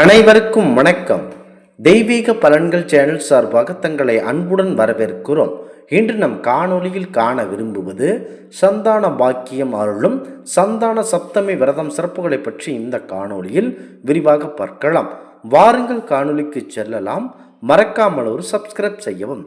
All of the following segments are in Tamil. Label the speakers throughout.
Speaker 1: அனைவருக்கும் வணக்கம். தெய்வீக பலன்கள் சேனல் சார்பாக தங்களை அன்புடன் வரவேற்கிறோம். இன்று நம் காணொளியில் காண விரும்புவது சந்தான பாக்கியம் அருளும் சந்தான சப்தமி விரதம் சிறப்புகளை பற்றி இந்த காணொளியில் விரிவாக பார்க்கலாம். வாருங்கள் காணொளிக்கு செல்லலாம். மறக்காமல் ஒரு சப்ஸ்கிரைப் செய்யவும்.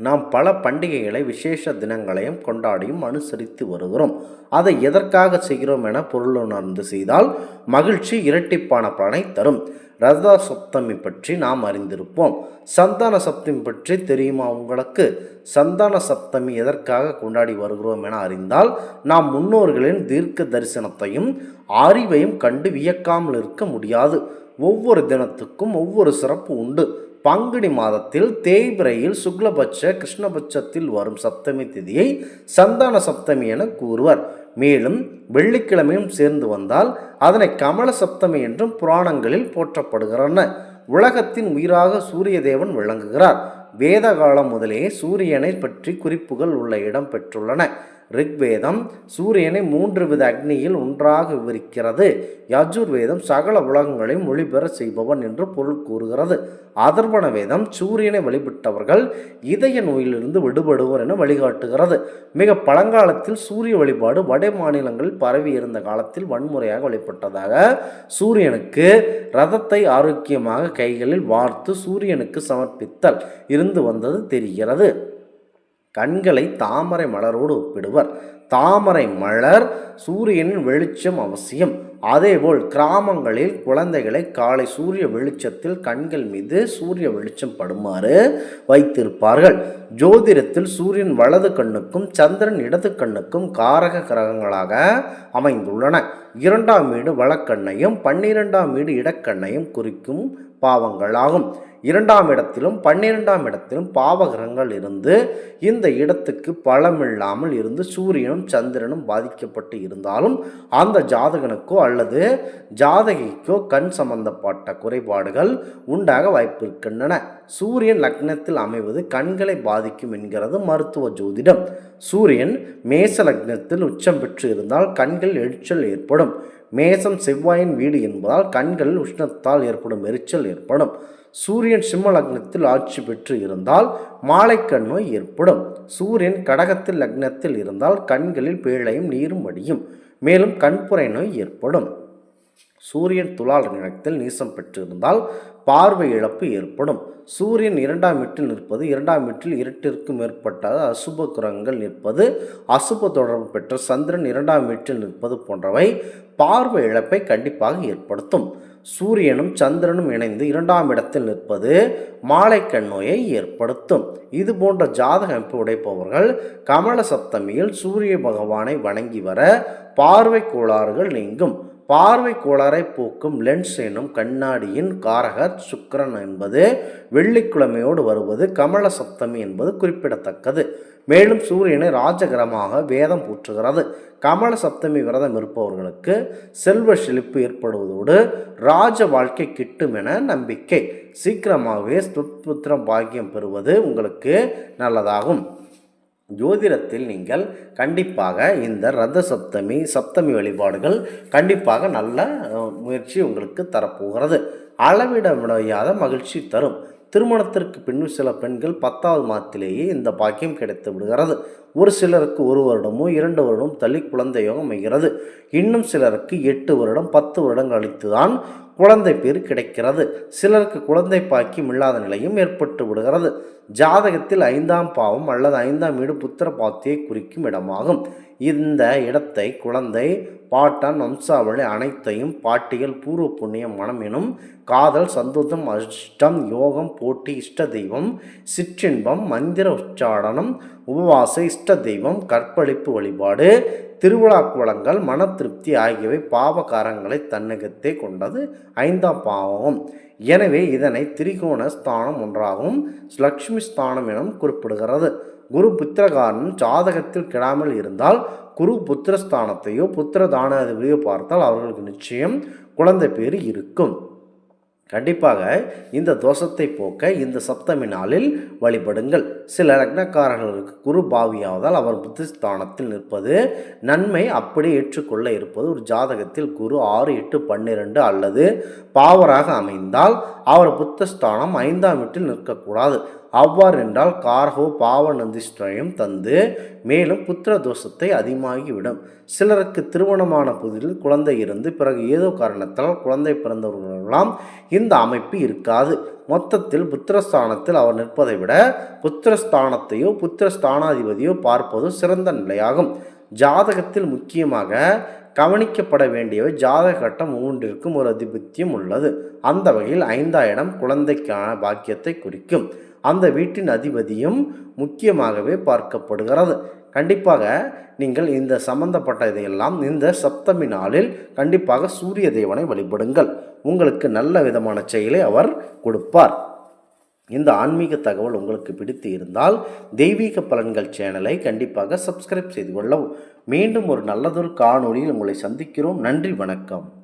Speaker 1: நாம் பல பண்டிகைகளை விசேஷ தினங்களையும் கொண்டாடியும் அனுசரித்து வருகிறோம். அதை எதற்காக செய்கிறோம் என பொருள் உணர்ந்து செய்தால் மகிழ்ச்சி இரட்டிப்பான பலனை தரும். ரதா சப்தமி பற்றி நாம் அறிந்திருப்போம். சந்தான சப்தமி பற்றி தெரியுமா உங்களுக்கு? சந்தான சப்தமி எதற்காக கொண்டாடி வருகிறோம் என அறிந்தால் நாம் முன்னோர்களின் தீர்க்க தரிசனத்தையும் அறிவையும் கண்டு வியக்காமல் இருக்க முடியாது. ஒவ்வொரு தினத்துக்கும் ஒவ்வொரு சிறப்பு உண்டு. பங்குனி மாதத்தில் தேய்பிரையில் சுக்லபட்ச கிருஷ்ணபட்சத்தில் வரும் சப்தமி திதியை சந்தான சப்தமி என கூறுவர். மேலும் வெள்ளிக்கிழமையும் சேர்ந்து வந்தால் அதனை கமல சப்தமி என்றும் புராணங்களில் போற்றப்படுகிறன. உலகத்தின் உயிராக சூரிய தேவன் விளங்குகிறார். வேத காலம் முதலே சூரியனை பற்றி குறிப்புகள் உள்ள இடம் பெற்றுள்ளன. ரிக்வேதம் சூரியனை மூன்று வித அக்னியில் ஒன்றாக விவரிக்கிறது. யஜுர்வேதம் சகல உலகங்களையும் ஒளிபெற செய்பவன் என்று பொருள் கூறுகிறது. அதர்வண வேதம் சூரியனை வழிபட்டவர்கள் இதய நோயிலிருந்து விடுபடுவர் என வழிகாட்டுகிறது. மிக பழங்காலத்தில் சூரிய வழிபாடு வட மாநிலங்களில் பரவி இருந்த காலத்தில் வன்முறையாக வழிபட்டதாக சூரியனுக்கு ரதத்தை ஆரோக்கியமாக கைகளில் வார்த்து சூரியனுக்கு சமர்ப்பித்தல். இருந்து வந்தது தெரிகிறது. கண்களை தாமரை மலரோடு ஒப்பிடுவர். தாமரை மலர் சூரியனின் வெளிச்சம் அவசியம். அதேபோல் கிராமங்களில் குழந்தைகளை காலை சூரிய வெளிச்சத்தில் கண்கள் மீது சூரிய வெளிச்சம் படுமாறு வைத்திருப்பார்கள். ஜோதிடத்தில் சூரியன் வலது கண்ணுக்கும் சந்திரன் இடது கண்ணுக்கும் காரக கிரகங்களாக அமைந்துள்ளன. இரண்டாம் வீடு வலக்கண்ணையும் பன்னிரெண்டாம் வீடு இடக்கண்ணையும் குறிக்கும் பாவங்களாகும். இரண்டாம் இடத்திலும் பன்னிரெண்டாம் இடத்திலும் பாவகிரகங்கள் இருந்து இந்த இடத்துக்கு பலமில்லாமல் இருந்து சூரியனும் சந்திரனும் பாதிக்கப்பட்டு இருந்தாலும் அந்த ஜாதகனுக்கோ அல்லது ஜாதகிக்கோ கண் சம்பந்தப்பட்ட குறைபாடுகள் உண்டாக வாய்ப்பிருக்கின்றன. சூரியன் லக்னத்தில் அமைவது கண்களை பாதிக்கும் என்கிறது மருத்துவ ஜோதிடம். சூரியன் மேச லக்னத்தில் உச்சம் பெற்று இருந்தால் கண்கள் எரிச்சல் ஏற்படும். மேசம் செவ்வாயின் வீடு என்பதால் கண்களில் உஷ்ணத்தால் ஏற்படும் எரிச்சல் ஏற்படும். சூரியன் சிம்ம லக்னத்தில் ஆட்சி பெற்று இருந்தால் மாலைக்கண் நோய் ஏற்படும். சூரியன் கடகத்தில் லக்னத்தில் இருந்தால் கண்களில் பேழையும் நீரும் வடியும். மேலும் கண்புரை நோய் ஏற்படும். சூரியன் துலால் நிலத்தில் நீசம் பெற்றிருந்தால் பார்வை இழப்பு ஏற்படும். சூரியன் இரண்டாம் வீட்டில் நிற்பது இரண்டாம் வீட்டில் இரட்டிற்கும் மேற்பட்ட அசுப கிரகங்கள் நிற்பது அசுப தொடர்பு பெற்ற சந்திரன் இரண்டாம் வீட்டில் நிற்பது போன்றவை பார்வை இழப்பை கண்டிப்பாக ஏற்படுத்தும். சூரியனும் சந்திரனும் இணைந்து இரண்டாம் இடத்தில் நிற்பது மாலைக்கண் நோயை ஏற்படுத்தும். இது போன்ற ஜாதக அமைப்பு உடைப்பவர்கள் கமல சப்தமியில் சூரிய பகவானை வணங்கி வர பார்வை கோளாறுகள் நீங்கும். பார்வை கோளாறை போக்கும் லென்ஸ் எனும் கண்ணாடியின் காரகர் சுக்கரன் என்பது வெள்ளிக்கிழமையோடு வருவது கமல சப்தமி என்பது குறிப்பிடத்தக்கது. மேலும் சூரியனை ராஜகிரமாக வேதம் போற்றுகிறது. கமல சப்தமி விரதம் இருப்பவர்களுக்கு செல்வ செழிப்பு ஏற்படுவதோடு ராஜ வாழ்க்கை கிட்டும் என நம்பிக்கை. சீக்கிரமாகவே சுப்புத்திரம் பாக்கியம் பெறுவது உங்களுக்கு நல்லதாகும். ஜோதிடத்தில் நீங்கள் கண்டிப்பாக இந்த ரத சப்தமி சப்தமி வழிபாடுகள் கண்டிப்பாக நல்ல முயற்சி உங்களுக்கு தரப்போகிறது. அளவிட முடியாத மகிழ்ச்சி தரும். திருமணத்திற்கு பின்பு சில பெண்கள் பத்தாவது மாதத்திலேயே இந்த பாக்கியம் கிடைத்து விடுகிறது. ஒரு சிலருக்கு ஒரு வருடமோ இரண்டு வருடம் தள்ளி குழந்தை அமைகிறது இன்னும் சிலருக்கு எட்டு வருடம் பத்து வருடம் கழித்து தான் குழந்தை பேர் கிடைக்கிறது. சிலருக்கு குழந்தை பாக்கியம் இல்லாத நிலையும் ஏற்பட்டு விடுகிறது. ஜாதகத்தில் ஐந்தாம் பாவம் அல்லது ஐந்தாம் வீடு புத்திர பாத்தியை குறிக்கும் இடமாகும். இந்த இடத்தை குழந்தை பாட்டான் வம்சாவளி அனைத்தையும் பாட்டியல் பூர்வ புண்ணியம் மனம் எனும் காதல் சந்தோஷம் அஷ்டம் யோகம் போட்டி இஷ்ட தெய்வம் சிற்றின்பம் மந்திர உச்சாடனம் உபவாச இஷ்ட தெய்வம் கற்பழிப்பு வழிபாடு திருவிழா குளங்கள் மன திருப்தி ஆகியவை பாவகாரங்களை தன்னகத்தே கொண்டது ஐந்தாம் பாவம். எனவே இதனை திரிகோண ஸ்தானம் ஒன்றாகவும் லக்ஷ்மி ஸ்தானம் எனவும் குறிப்பிடுகிறது. குரு புத்திரகாரன் ஜாதகத்தில் கிடாமல் இருந்தால் குரு புத்திரஸ்தானத்தையோ புத்திர தானாதிபதியோ பார்த்தால் அவர்களுக்கு நிச்சயம் குழந்தை பேர் இருக்கும். கண்டிப்பாக இந்த தோஷத்தை போக்க இந்த சப்தமி நாளில் வழிபடுங்கள். சில லக்னக்காரர்களுக்கு குரு பாவியாவதால் அவர் புத்திஸ்தானத்தில் நிற்பது நன்மை அப்படி ஏற்றுக்கொள்ள இருப்பது ஒரு ஜாதகத்தில் குரு ஆறு எட்டு பன்னிரெண்டு அல்லது பாவராக அமைந்தால் அவர் புத்தஸ்தானம் ஐந்தாம் வீட்டில் நிற்கக்கூடாது. அவ்வாறு என்றால் கார்கோ பாவ நந்திஷ்டயம் தந்து மேலும் புத்திர தோஷத்தை அதிகமாகிவிடும். சிலருக்கு திருமணமான புதிதில் குழந்தை இருந்து பிறகு ஏதோ காரணத்தால் குழந்தை பிறந்தவர்களெல்லாம் இந்த அமைப்பு இருக்காது. மொத்தத்தில் புத்திரஸ்தானத்தில் அவர் நிற்பதை விட புத்திரஸ்தானத்தையோ புத்திரஸ்தானாதிபதியோ பார்ப்பது சிறந்த நிலையாகும். ஜாதகத்தில் முக்கியமாக கவனிக்கப்பட வேண்டியவை ஜாதக கட்டம் மூன்றிற்கும் ஒரு அதிபத்தியம் உள்ளது. அந்த வகையில் ஐந்தாயிரம் இடம் குழந்தைக்கான பாக்கியத்தை குறிக்கும். அந்த வீட்டின் அதிபதியும் முக்கியமாகவே பார்க்கப்படுகிறது. கண்டிப்பாக நீங்கள் இந்த சம்பந்தப்பட்ட இதையெல்லாம் இந்த சப்தமி நாளில் கண்டிப்பாக சூரிய தேவனை வழிபடுங்கள். உங்களுக்கு நல்ல விதமான செயலை அவர் கொடுப்பார். இந்த ஆன்மீக தகவல் உங்களுக்கு பிடித்து இருந்தால் தெய்வீக பலன்கள் சேனலை கண்டிப்பாக சப்ஸ்கிரைப் செய்து கொள்ளவும். மீண்டும் ஒரு நல்லதொரு காணொளியில் உங்களை சந்திக்கிறோம். நன்றி வணக்கம்.